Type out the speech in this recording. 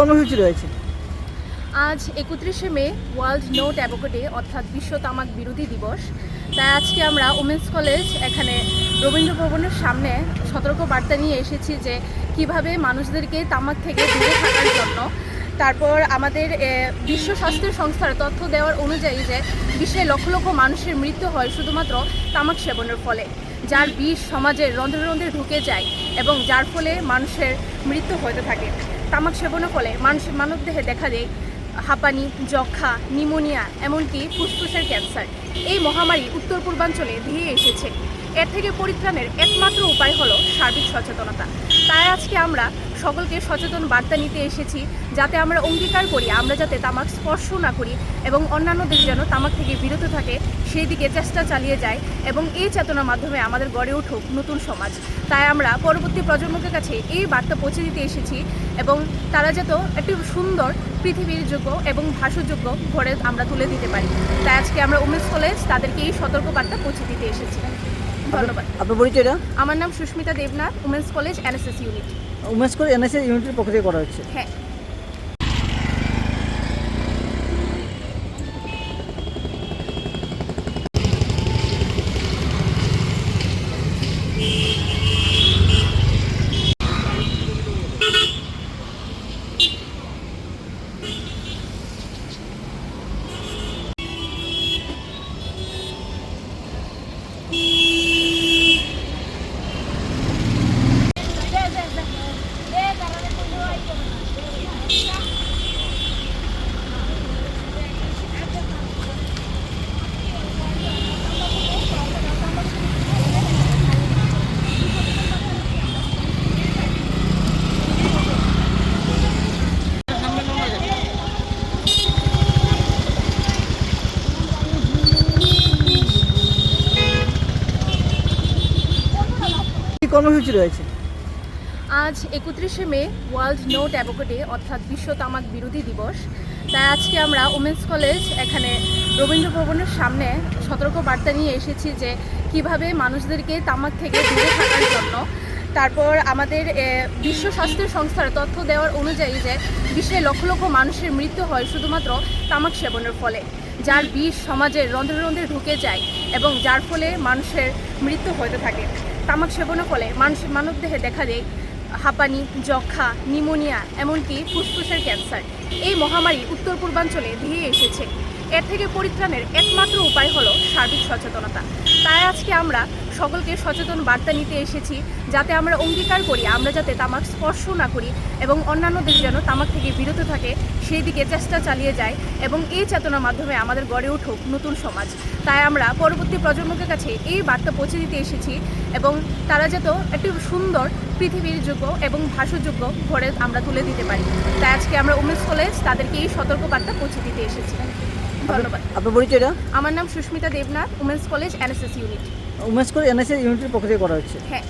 কর্মসূচি রয়েছে। আজ একত্রিশে May, world no tobacco day অর্থাৎ বিশ্ব তামাক বিরোধী দিবস। তাই আজকে আমরা উমেন্স কলেজ, এখানে রবীন্দ্র ভবনের সামনে সতর্ক বার্তা নিয়ে এসেছি যে কীভাবে মানুষদেরকে তামাক থেকে দূরে থাকার জন্য। তারপর আমাদের বিশ্ব স্বাস্থ্য সংস্থার তথ্য দেওয়ার অনুযায়ী যে বিশ্বে লক্ষ লক্ষ মানুষের মৃত্যু হয় শুধুমাত্র তামাক সেবনের ফলে, যার বিষ সমাজের রন্ধ্রে রন্ধ্রে ঢুকে যায় এবং যার ফলে মানুষের মৃত্যু হতে থাকে। তামাক সেবনের ফলে মানুষ মানবদেহে দেখা দেয় হাঁপানি যক্ষা নিমোনিয়া, এমনকি ফুসফুসের ক্যান্সার। এই মহামারী উত্তর পূর্বাঞ্চলে ধেয়ে এসেছে। এর থেকে পরিত্রাণের একমাত্র উপায় হলো সার্বিক সচেতনতা। তাই আজকে আমরা সকলকে সচেতন বার্তা নিতে এসেছি, যাতে আমরা অঙ্গীকার করি, আমরা যাতে তামাক স্পর্শ না করি এবং অন্যান্যদের যেন তামাক থেকে বিরত থাকে, সেই দিকে চেষ্টা চালিয়ে যায় এবং এই চেতনার মাধ্যমে আমাদের গড়ে উঠুক নতুন সমাজ। তাই আমরা পরবর্তী প্রজন্মের কাছে এই বার্তা পৌঁছে দিতে এসেছি এবং তারা যাতে একটি সুন্দর পৃথিবীর যোগ্য এবং ভাষাযোগ্য ঘরে আমরা তুলে দিতে পারি। তাই আজকে আমরা উমেন্স কলেজ তাদেরকে এই সতর্ক বার্তা পৌঁছে দিতে এসেছি। ধন্যবাদ। আপনার পরিচয়টা আমার নাম Susmita Debnath women's college NSS unit women's college NSS ইউনিটের পক্ষ থেকে করা হচ্ছে। হ্যাঁ। কর্মসূচি রয়েছে? আজ একত্রিশে May, world no tobacco day অর্থাৎ বিশ্ব তামাক বিরোধী দিবস। তাই আজকে আমরা ওমেন্স কলেজ, এখানে রবীন্দ্র ভবনের সামনে সতর্ক বার্তা নিয়ে এসেছি যে কীভাবে মানুষদেরকে তামাক থেকে দূরে থাকার জন্য। তারপর আমাদের বিশ্ব স্বাস্থ্য সংস্থার তথ্য দেওয়ার অনুযায়ী যে বিশ্বে লক্ষ লক্ষ মানুষের মৃত্যু হয় শুধুমাত্র তামাক সেবনের ফলে, যার বিষ সমাজের রন্ধ্রে রন্ধ্রে ঢুকে যায় এবং যার ফলে মানুষের মৃত্যু হতে থাকে। তামাক সেবনের ফলে মানুষ মানবদেহে দেখা দেয় হাঁপানি যক্ষা নিমোনিয়া, এমনকি ফুসফুসের ক্যান্সার। এই মহামারী উত্তর পূর্বাঞ্চলে ধেয়ে এসেছে। এর থেকে পরিত্রাণের একমাত্র উপায় হলো সার্বিক সচেতনতা। তাই আজকে আমরা সকলকে সচেতন বার্তা নিতে এসেছি যাতে আমরা অঙ্গীকার করি, আমরা যাতে তামাক স্পর্শ না করি এবং অন্যান্যদের যেন তামাক থেকে বিরত থাকে, সেই দিকে চেষ্টা চালিয়ে যায় এবং এই চেতনার মাধ্যমে আমাদের গড়ে উঠুক নতুন সমাজ। তাই আমরা পরবর্তী প্রজন্মের কাছে এই বার্তা পৌঁছে দিতে এসেছি এবং তারা যাতে একটি সুন্দর পৃথিবীর যোগ্য এবং ভাষাযোগ্য ঘরে আমরা তুলে দিতে পারি। তাই আজকে আমরা উমেন্স কলেজ তাদেরকে এই সতর্ক বার্তা পৌঁছে দিতে এসেছি। ধন্যবাদ। আপনার পরিচয়টা আমার নাম Susmita Debnath women's college NSS unit women's college NSS ইউনিটের পক্ষ থেকে করা হচ্ছে। হ্যাঁ।